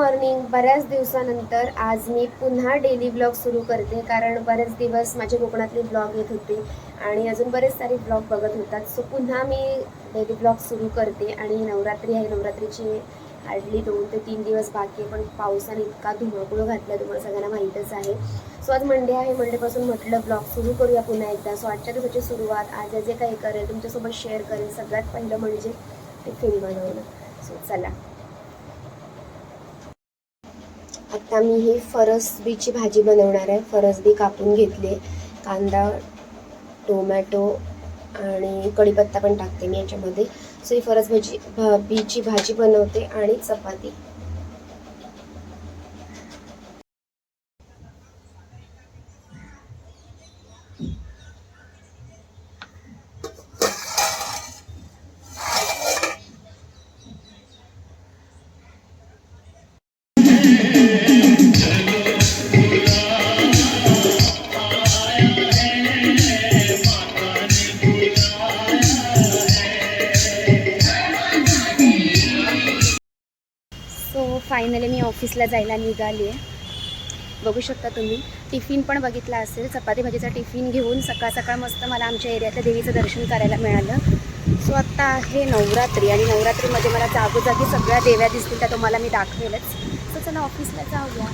Morning बऱ्याच दिवसानंतर आज मी पुन्हा डेली ब्लॉग सुरू करते. कारण बरेच दिवस माझे कोकणातले ब्लॉग येत होते आणि अजून बरेच सारे ब्लॉग बघत होतात. सो पुन्हा मी डेली ब्लॉग सुरू करते आणि नवरात्री आहे. नवरात्रीची हार्डली दोन ते तीन दिवस बाकी आहे. पण पावसाने इतका धुमाकूळ घातला तुम्हाला सगळ्यांना माहीतच आहे. सो आज मंडे आहे. मंडेपासून म्हटलं ब्लॉग सुरू करूया पुन्हा एकदा. सो आजच्या दिवसाची सुरुवात आज जे काही करेल तुमच्यासोबत शेअर करेल. सगळ्यात पहिलं म्हणजे टिफिन बनवणं. सो चला. आत्ता मी ही फरसबीची भाजी बनवणार आहे. फरसबी कापून घेतली. कांदा टोमॅटो आणि कढीपत्ता पण टाकते मी याच्यामध्ये. सो ही फरस भाजी भा बीची भाजी बनवते आणि चपाती. फायनली मी ऑफिसला जायला निघाली आहे. बघू शकता तुम्ही. टिफिन पण बघितला असेल. चपाती भाजीचा टिफिन घेऊन सकाळ सकाळ मस्त मला आमच्या एरियातल्या देवीचं दर्शन करायला मिळालं. सो आत्ता आहे नवरात्री आणि नवरात्रीमध्ये मला जागोजागी सगळ्या देव्या दिसतील त्या तुम्हाला मी दाखवेलच. सो चला ऑफिसला जाऊया.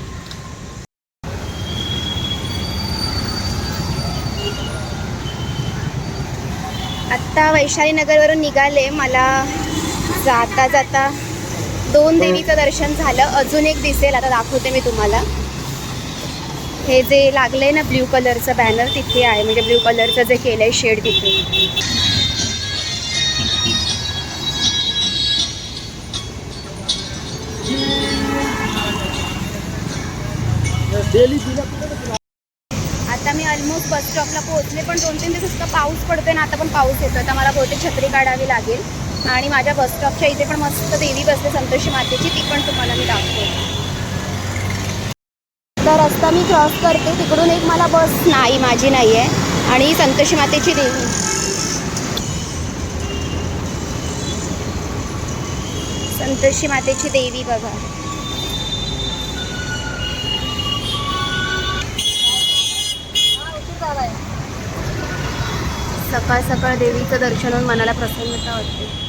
आत्ता वैशाली नगरवरून निघाले. मला जाता जाता दोन देवीचं दर्शन झालं. अजून एक दिसेल. आता दाखवते मी तुम्हाला. हे जे लागलंय ना ब्ल्यू कलरचं बॅनर तिथे आहे. म्हणजे ब्ल्यू कलरचं जे केलंय शेड तिथे. आता मी ऑलमोस्ट बस स्टॉपला पोहोचले पण दोन तीन दिवस पाऊस पडतोय ना आता पण पाऊस येतोय. आता मला बहुतेक छत्री काढावी लागेल. आणि माझ्या बस स्टॉपच्या इथे पण मस्त देवी बसते संतोषी मातेची ती पण तुम्हाला मी दाखवते. तर रस्ता मी क्रॉस करते तिकडून एक मला बस नाही माझी नाही आहे आणि संतोषी मातेची देवी. संतोषी मातेची देवी बघा. सकाळ सकाळ देवीचं दर्शन होऊन मनाला प्रसन्नता वाटते.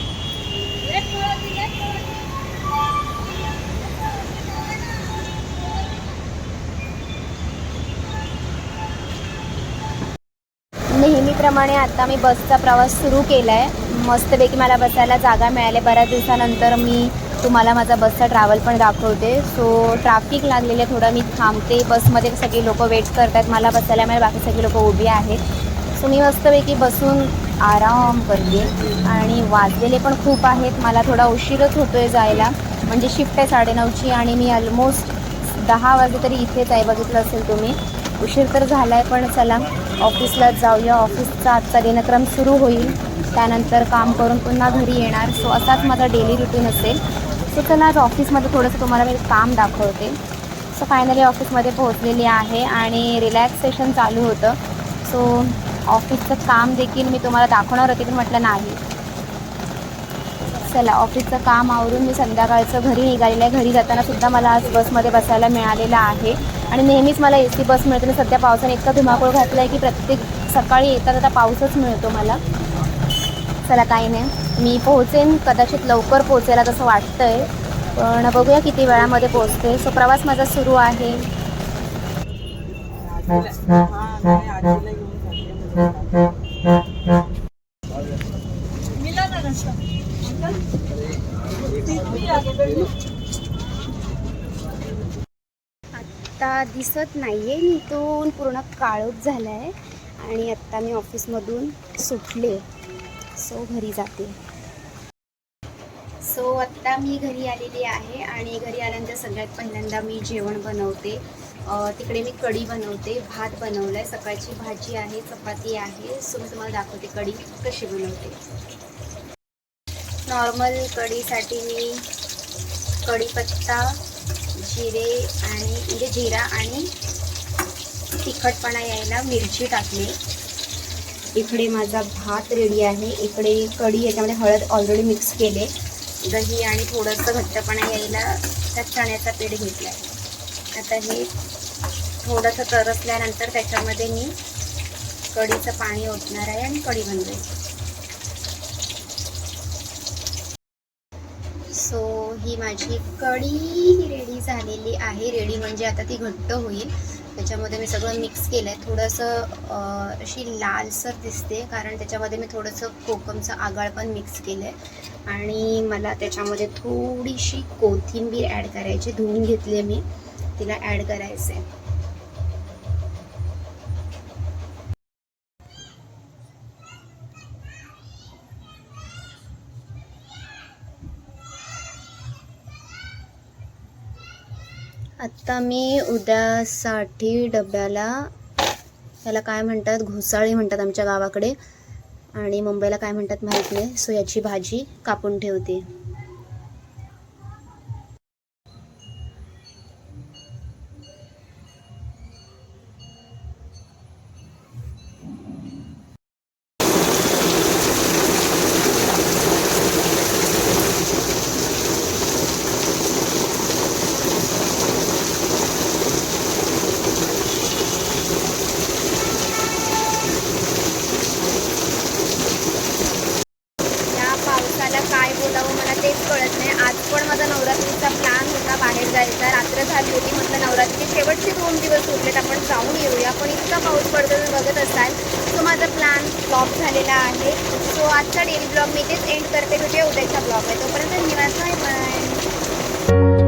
नेहमीप्रमाणे आता मी बसचा प्रवास सुरू केला आहे मस्तपैकी मला बसायला जागा मिळाली. बऱ्याच दिवसानंतर मी तुम्हाला माझा बसचा ट्रॅव्हल पण दाखवते. सो ट्रॅफिक लागलेलं आहे थोडं. मी थांबते. बसमध्ये सगळी लोक वेट करतात. मला बसायला मिळेल. बाकी सगळी लोक उभी आहेत. सो मी मस्तपैकी बसून आराम करते. आणि वाजलेले पण खूप आहेत. मला थोडा उशीरच होतो आहे जायला. म्हणजे शिफ्ट आहे साडेनऊची आणि मी ऑलमोस्ट दहा वाजे तरी इथेच आहे. बघितलं असेल तुम्ही. उशीर तर झाला आहे पण चला. ऑफिसला जाऊया ऑफिसचा आजचा दिनक्रम सुरू होईल. त्यानंतर काम करून पुन्हा घरी येणार. सो असाच माझा डेली रुटीन असेल. सो चला आज ऑफिसमध्ये थोडंसं तुम्हाला मी काम दाखवते. सो फायनली ऑफिसमध्ये पोहोचलेली आहे आणि रिलॅक्सेशन चालू होतं. सो ऑफिसचं काम देखील मी तुम्हाला दाखवणार होते पण म्हटलं नाही. चला ऑफिसचं काम आवरून मी संध्याकाळचं घरी निघालेलं आहे. घरी जाताना सुद्धा मला आज बसमध्ये बसायला मिळालेलं आहे. आणि नेहमीच मला ए सी बस मिळते आणि सध्या पावसाने इतका धुमाकूळ घातला आहे की प्रत्येक सकाळी येता आता पाऊसच मिळतो मला. चला काही नाही. मी पोहोचेन कदाचित लवकर पोहोचायला तसं आहे पण बघूया किती वेळामध्ये पोहोचते. सो प्रवास माझा सुरू आहे. आत्ता दिसत नाही आहे मी तो पूर्ण काळोख झाला आहे आणि आत्ता मी ऑफिसमधून सुटले. सो घरी जाते. सो आत्ता मी घरी आलेली आहे आणि घरी आल्यानंतर सगळ्यात पहिल्यांदा मी जेवण बनवते. तिकडे मी कढी बनवते भात बनवला आहे सकाळची भाजी आहे चपाती आहे. सो मी तुम्हाला दाखवते कढी कशी बनवते. नॉर्मल कढीसाठी मी कढीपत्ता जिरे आणि म्हणजे जिरा आणि तिखटपणा यायला मिरची टाकली. इकडे माझा भात रेडी आहे. इकडे कढी याच्यामध्ये हळद ऑलरेडी मिक्स केले. दही आणि थोडंसं घट्टपणा यायला त्या चण्याचा पीठ घेतला आहे आता हे थोडंसं तरसल्यानंतर त्याच्यामध्ये मी कढीचं पाणी ओतणार आहे आणि कढी बनवायची. सो ही माझी कढी रेडी झालेली आहे. रेडी म्हणजे आता ती घट्ट होईल. त्याच्यामध्ये मी सगळं मिक्स केलं आहे थोडंसं अशी लालसर दिसते कारण त्याच्यामध्ये मी थोडंसं कोकमचं आगाळ पण मिक्स केलं आहे आणि मला त्याच्यामध्ये थोडीशी कोथिंबीर ॲड करायची धुवून घेतली मी. तिला ॲड करायचं आहे आत्ता मी उद्यासाठी डब्याला याला काय म्हणतात घोसाळी म्हणतात आमच्या गावाकडे. आणि मुंबईला काय म्हणतात माहीत नाही सो याची भाजी कापून ठेवते. फक्त दोन दिवस उरलेत आपण जाऊन येऊया. पण इतका पाऊस पडतो तुम्ही बघत असाल. सो माझा प्लॅन फ्लॉप झालेला आहे. सो आजचा डेली ब्लॉग मी तेच एंड करते. म्हणजे उद्याचा ब्लॉग आहे तोपर्यंत निवास आहे